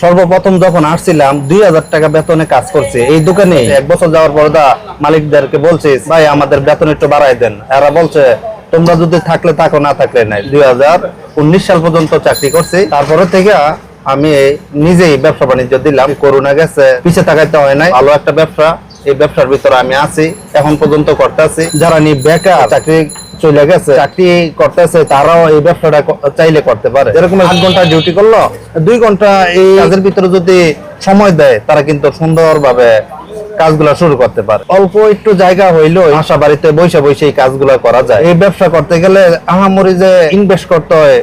সর্বপ্রথম যখন আসছিলাম, দুই হাজার টাকা বেতনে কাজ করছে। এই দোকানে এক বছর যাওয়ার পর দা মালিকদেরকে বলছে, ভাই, আমাদের বেতন একটু বাড়াই দেন। এরা বলছে, তোমরা যদি থাকলে থাকো, না থাকলে নাই। দুই হাজার উনিশ সাল পর্যন্ত চাকরি করছি। তারপরে থেকে আমি নিজেই ব্যবসা বাণিজ্য দিলাম। করোনা গেছে পিছে তাকাইতে হয় নাই। ভালো একটা ব্যবসা, এই ব্যবসার ভিতরে আমি আছি। এখন পর্যন্ত করতে আছি। যারা নি বেকার, চাকরি চলে গেছে, চাকরি করতেছে, তারাও এই ব্যবসাটা চাইলে করতে পারে। যেরকম আট ঘণ্টা ডিউটি করল, দুই ঘণ্টা এই কাজের ভিতরে যদি সময় দেয়, তারা কিন্তু সুন্দরভাবে কাজগুলো শুরু করতে পারে। অল্প একটু জায়গা হইলেও আশা বাড়িতে বসে বসে এই কাজগুলো করা যায়। এই ব্যবসা করতে গেলে আহামরি যে ইনভেস্ট করতে হয়,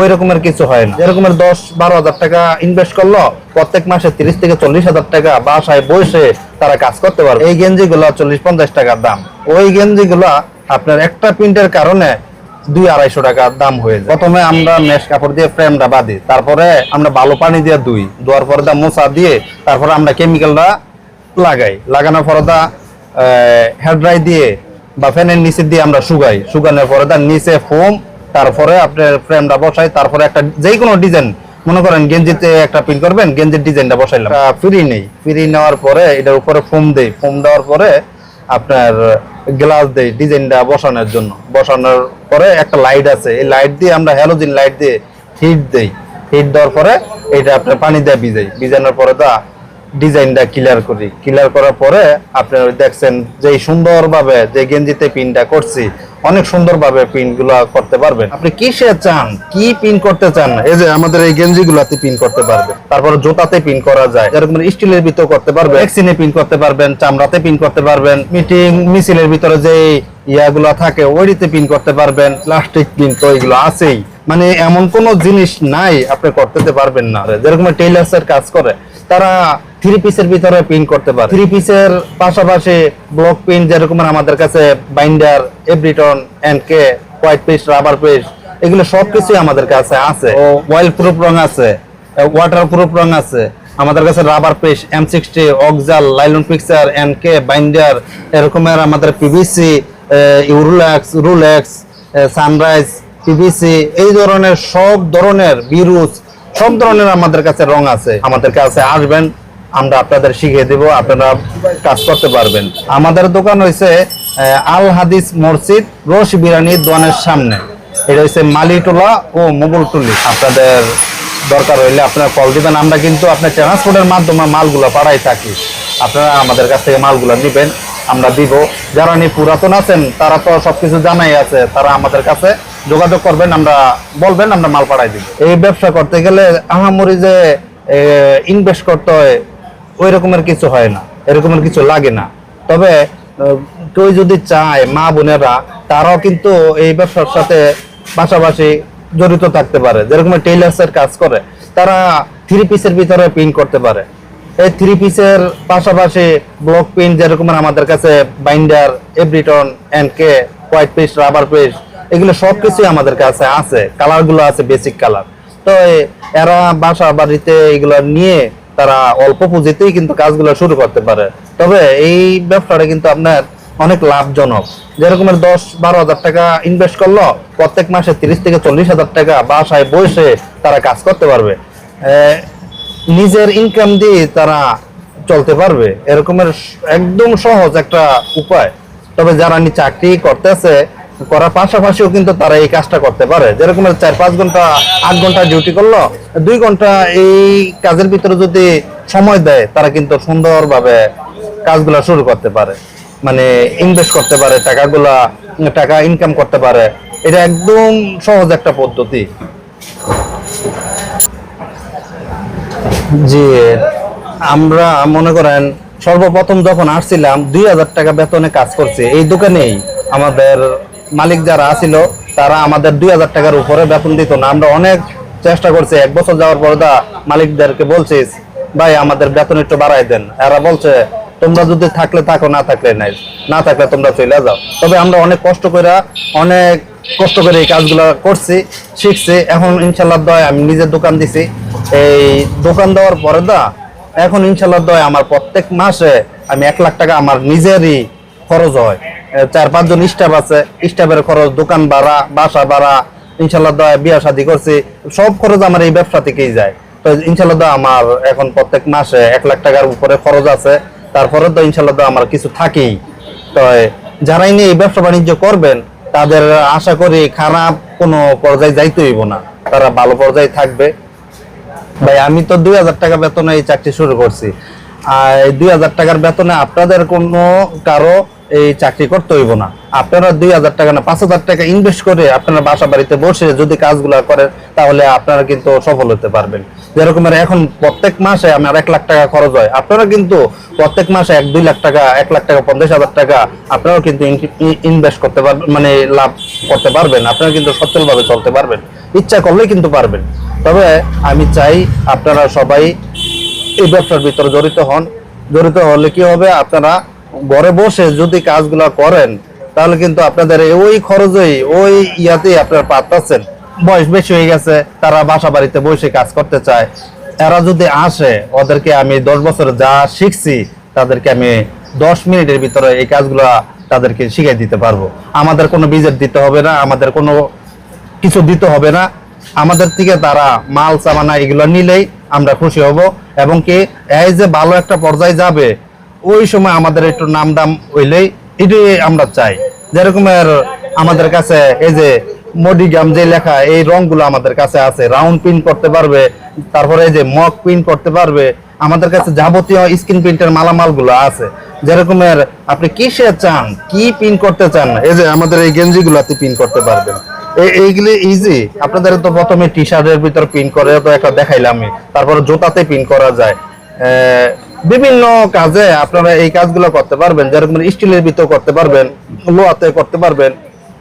ওই রকমের কিছু হয় না। এরকমের দশ বারো হাজার টাকা ইনভেস্ট করল, প্রত্যেক মাসে তিরিশ থেকে চল্লিশ হাজার টাকা বাসায় বসে তারা কাজ করতে পারবে। এই গেঞ্জি গুলো চল্লিশ পঞ্চাশ টাকার দাম। ওই গেঞ্জি গুলা আপনার একটা প্রিন্টের কারণে দুই আড়াইশো টাকা দাম হয়ে যায়। প্রথমে আমরা মেশ কাপড় দিয়ে ফ্রেমটা বাঁধি, তারপরে আমরা ভালো পানি দিয়ে ধুই, ধোয়ার পরে দা মোচা দিয়ে তারপরে আমরা কেমিক্যালটা লাগাই। লাগানোর পরে দা হেয়ার ড্রাই দিয়ে বা ফ্যানের নিচে দিয়ে আমরা শুকাই। শুকানোর পরে তার নিচে ফোম তারপরে আপনার ফ্রেমটা বসাই, তারপরে একটা যে কোনো ডিজাইন মনে করেন গেঞ্জিতে একটা প্রিন্ট করবেন, গেঞ্জির ডিজাইনটা বসাইলাম। ফ্রি নেই। ফ্রি নেওয়ার পরে এটার উপরে ফোম দেই। ফোম দেওয়ার পরে আপনার গ্লাস দেই ডিজাইনটা বসানোর জন্য। বসানোর পরে একটা লাইট আছে। এই লাইট দিয়ে আমরা হ্যালোজিন লাইট দিয়ে হিট দেই। হিট দেওয়ার পরে এটা আপনার পানি দিয়ে ভিজাই। ভিজানোর পরে তা ডিজাইনটা ক্লিয়ার করি। ক্লিয়ার করার পরে আপনি দেখছেন যে সুন্দরভাবে যে গেঞ্জিতে পিনটা করছি, অনেক সুন্দরভাবে পিনগুলা করতে পারবেন। আপনি কিসে চান? কি পিন করতে চান? এই যে আমাদের এই গেঞ্জি গুলাতে পিন করতে পারবেন। তারপরে জুতাতে পিন করা যায়। যেরকম স্টিলের ভিতর করতে পারবেন ভ্যাকসিনে পিন করতে পারবেন, চামড়াতে পিন করতে পারবেন, মিটিং মিছিলের ভিতরে যে ইয়াগুলা থাকে, ওইটিতে পিন করতে পারবেন প্লাস্টিক পিন তো এগুলো আছেই। মানে এমন কোন জিনিস নাই আপনি করতে পারবেন না। যেরকম টেইলার্স এর কাজ করে তারা থ্রি পিসের ভিতরে প্রিন্ট করতে পারে। থ্রি পিসের পাশাপাশি ব্লক প্রিন্ট যেরকম আমাদের কাছে binder এভরিটন and K white piece rubber piece এগুলো সবকিছুই আমাদের কাছে আছে। ও। অয়েল প্রুফ রং আছে ওয়াটার প্রুফ রং আছে আমাদের কাছে rubber pace M sixty অক্সাল nylon picture N K binder এরকমের আমাদের পিভিসি ইউরুলেক্স রুলেক্স সানরাইজ পিভিসি এই ধরনের সব ধরনের বিরুজ সব ধরনের আমাদের কাছে রং আছে। আমাদের কাছে আসবেন, আমরা আপনাদের শিখিয়ে দেব, আপনারা কাজ করতে পারবেন। আমাদের দোকান হয়েছে আল হাদিস মসজিদ রোশ বিরানি দোকানের সামনে। এটা হচ্ছে মালিটোলা ও মোগলটুলি আপনাদের দরকার হইলে আপনারা কল দিবেন। আমরা কিন্তু আপনার ট্রান্সপোর্টের মাধ্যমে মালগুলো পাঠাই থাকি। আপনারা আমাদের কাছ থেকে মালগুলো নিবেন, আমরা দিব। যারা নি পুরাতন আছেন, তারা তো সবকিছু জানাই আছে। তারা আমাদের কাছে যোগাযোগ করবেন, আমরা বলবেন, আমরা মাল পাঠাই দিব। এই ব্যবসা করতে গেলে আহামরি যে ইনভেস্ট করতে হয়, ওই রকমের কিছু হয় না, এরকমের কিছু লাগে না। তবে কেউ যদি চায়, মা বোনেরা, তারাও কিন্তু এই ব্যবসার সাথে পাশাপাশি জড়িত থাকতে পারে। যেরকম টেইলার্স এর কাজ করে, তারা থ্রি পিসের ভিতরে পিন করতে পারে। এই থ্রি পিসের পাশাপাশি ব্লক পিন যেরকম আমাদের কাছে বাইন্ডার এভরিটন and K white piece rubber piece এগুলো সবকিছুই আমাদের কাছে আছে। কালারগুলো আছে বেসিক কালার তো এরা বাসা বাড়িতে এগুলো নিয়ে তারা অল্প পুঁজিতেই কিন্তু কাজগুলো শুরু করতে পারে। তবে এই ব্যবসাটা কিন্তু আপনার অনেক লাভজনক। যেরকমের দশ বারো হাজার টাকা ইনভেস্ট করল, প্রত্যেক মাসে তিরিশ থেকে চল্লিশ হাজার টাকা বাসায় বসে তারা কাজ করতে পারবে। নিজের ইনকাম দিয়ে তারা চলতে পারবে। এরকমের একদম সহজ একটা উপায়। তবে যারা চাকরি করতেছে করার পাশাপাশিও কিন্তু তারা এই কাজটা করতে পারে। যেরকম চার পাঁচ ঘণ্টা, আট ঘণ্টা ডিউটি করল, দুই ঘণ্টা এই কাজের ভিতরে যদি সময় দেয়, তারা কিন্তু সুন্দরভাবে কাজগুলো শুরু করতে পারে। মানে ইনভেস্ট করতে পারে, টাকাগুলা, টাকা ইনকাম করতে পারে। এটা একদম সহজ একটা পদ্ধতি। জি, আমরা মনে করেন সর্বপ্রথম যখন আসছিলাম, দুই হাজার টাকা বেতনে কাজ করছে। এই দোকানেই আমাদের মালিক যারা আছিল, তারা আমাদের দুই হাজার টাকার উপরে বেতন দিত না। আমরা অনেক চেষ্টা করছি, এক বছর যাওয়ার পর দা মালিকদেরকে বলছিস ভাই, আমাদের বেতন একটু বাড়াই দেন। এরা বলছে, তোমরা যদি থাকলে থাকো, না থাকলে নাই। না থাকলে তোমরা চলে যাও। তবে আমরা অনেক কষ্ট করে অনেক কষ্ট করে এই কাজগুলো করছি, শিখছি। এখন ইনশাল্লাহ দয়, আমি নিজের দোকান দিছি। এই দোকান দেওয়ার পরে দা, এখন ইনশাল্লাহ দয়, আমার প্রত্যেক মাসে আমি এক লাখ টাকা আমার নিজেরই খরচ হয়। চার পাঁচজন স্টাফ আছে। স্টাফের খরচ, দোকান ভাড়া, বাসা ভাড়া ইনশাল্লাহ বিয়া শাদি করছি। সব খরচ আমার এই ব্যবসা থেকেই যায়। তো ইনশাল্লাহ আমার এখন প্রত্যেক মাসে এক লাখ টাকার উপরে খরচ আছে। তারপরে তো ইনশাল্লাহ আমার কিছু থাকেই। তো যারাই নিয়ে এই ব্যবসা বাণিজ্য করবেন, তাদের আশা করি খারাপ কোনো পর্যায়ে যাইতে না। তারা ভালো পর্যায়ে থাকবে। ভাই, আমি তো দুই হাজার টাকা বেতনে এই চাকরি শুরু করছি। আর দুই হাজার টাকার বেতনে আপনাদের কোনো কারও এই চাকরি করতে হইব না। আপনারা দুই হাজার টাকা না, পাঁচ হাজার টাকা ইনভেস্ট করে আপনারা বাসা বাড়িতে বসে যদি কাজগুলো করেন, তাহলে আপনারা কিন্তু সফল হতে পারবেন। যেরকম এখন প্রত্যেক মাসে আমার এক লাখ টাকা খরচ হয়। আপনারা কিন্তু প্রত্যেক মাসে এক, দুই লাখ টাকা, এক লাখ টাকা, পঞ্চাশ হাজার টাকা আপনারাও কিন্তু ইনভেস্ট করতে পারবেন মানে লাভ করতে পারবেন। আপনারা কিন্তু সচ্ছলভাবে চলতে পারবেন। ইচ্ছা করলেই কিন্তু পারবেন। তবে আমি চাই আপনারা সবাই এই ব্যবসার ভিতরে জড়িত হন। জড়িত হলে কি হবে? আপনারা ঘরে বসে যদি কাজগুলো করেন, তাহলে কিন্তু আপনাদের ওই খরচেই, ওই ইয়াতেই আপনারা পাচ্ছেন বয়স বেশি হয়ে গেছে, তারা বাসা বাড়িতে বসে কাজ করতে চায়। এরা যদি আসে, ওদেরকে আমি দশ বছর যা শিখছি, তাদেরকে আমি দশ মিনিটের ভিতরে এই কাজগুলো তাদেরকে শিখিয়ে দিতে পারব। আমাদের কোনো বিজেট দিতে হবে না, আমাদের কোনো কিছু দিতে হবে না। আমাদের থেকে তারা মাল সামানা এগুলো নিলেই আমরা খুশি হব। এবং কি, এই যে ভালো একটা পর্যায়ে যাবে ওই সময় আমাদের একটু নাম দাম হইলেই এটাই আমরা চাই। যেরকমের আমাদের কাছে এই যে মডিগাম যে লেখা, এই রংগুলো আমাদের কাছে আছে। রাউন্ড প্রিন্ট করতে পারবে, তারপরে এই যে মক প্রিন্ট করতে পারবে। আমাদের কাছে যাবতীয় স্ক্রিন প্রিন্টের মালামালগুলো আছে। যেরকমের আপনি কিসে চান, কি পিন করতে চান, এই যে আমাদের এই গেঞ্জি গুলাতে পিন করতে পারবেন। এই- এইগুলি ইজি আপনাদের তো প্রথমে টি শার্টের ভিতর পিন করে তো একটা দেখাইলাম তারপরে জুতাতে পিন করা যায়। বিভিন্ন কাজে আপনারা এই কাজগুলো করতে পারবেন। যেরকম স্টিলের ভিতর করতে পারবেন, লোহাতে করতে পারবেন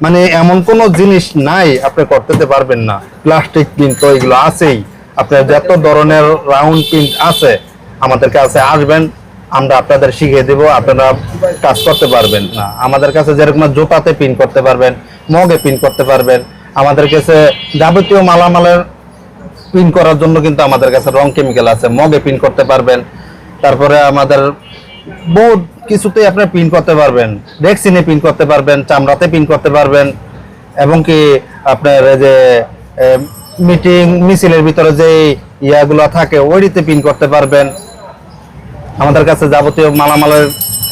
মানে এমন কোনো জিনিস নাই, আপনি করতে পারবেন না। প্লাস্টিক প্রিন্ট এগুলো আছেই। আপনার যত ধরনের রাউন্ড প্রিন্ট আছে, আমাদের কাছে আসবেন, আমরা আপনাদের শিখিয়ে দেব, আপনারা কাজ করতে পারবেন না। আমাদের কাছে যেরকম জুতাতে প্রিন্ট করতে পারবেন, মগে প্রিন্ট করতে পারবেন। আমাদের কাছে যাবতীয় মালামালের প্রিন্ট করার জন্য কিন্তু আমাদের কাছে রং কেমিক্যাল আছে, মগে প্রিন্ট করতে পারবেন। তারপরে আমাদের বহুত কিছুতেই আপনি পিন করতে পারবেন। ভ্যাকসিনে পিন করতে পারবেন, চামড়াতে পিন করতে পারবেন, এবং কি আপনার যে মিটিং মিছিলের ভিতরে যে ইয়াগুলো থাকে, ওইটিতে পিন করতে পারবেন। আমাদের কাছে যাবতীয় মালামালের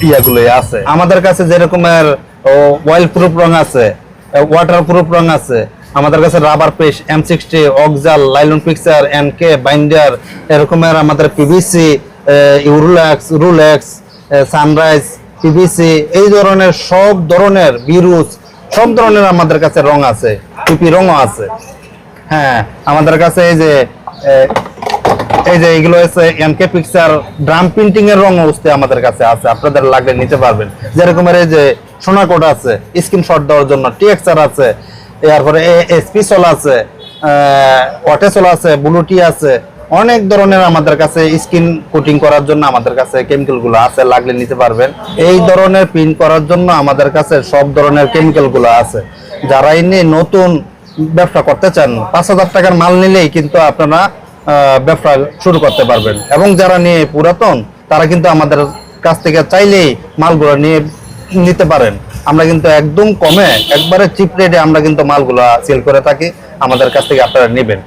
ইয়াগুলোই আছে। আমাদের কাছে যেরকমের অয়েল প্রুফ রং আছে ওয়াটার প্রুফ রং আছে। আমাদের কাছে rubber pace M sixty অক্সাল nylon picture N K binder এরকমের আমাদের পিভিসি ইউরুলেক্স রুলেক্স সানরাইজ পিভিসি এই ধরনের সব ধরনের বিরুজ সব ধরনের আমাদের কাছে রং আছে পিপি রঙও আছে। হ্যাঁ আমাদের কাছে এই যে এই যে এগুলো হচ্ছে এমকে পিকচার ড্রাম প্রিন্টিং এর রং অবস্থায় আমাদের কাছে আছে, আপনাদের লাগলে নিতে পারবেন। যেরকমের এই যে সোনা কোড আছে স্ক্রিনশট দেওয়ার জন্য টিএক্সআর আছে, এরপরে এসপিসল আছে ওয়াটেসল আছে ব্লুটি আছে অনেক ধরনের আমাদের কাছে স্কিন কোটিং করার জন্য আমাদের কাছে কেমিক্যালগুলো আছে, লাগলে নিতে পারবেন। এই ধরনের প্রিন্ট করার জন্য আমাদের কাছে সব ধরনের কেমিক্যালগুলো আছে। যারা এনে নতুন ব্যবসা করতে চান, পাঁচ হাজার টাকার মাল নিলেই কিন্তু আপনারা ব্যবসা শুরু করতে পারবেন। এবং যারা নিয়ে পুরাতন, তারা কিন্তু আমাদের কাছ থেকে চাইলেই মালগুলো নিয়ে নিতে পারেন। আমরা কিন্তু একদম কমে, একবারে চিপ রেটে আমরা কিন্তু মালগুলো সেল করে থাকি। আমাদের কাছ থেকে আপনারা নেবেন।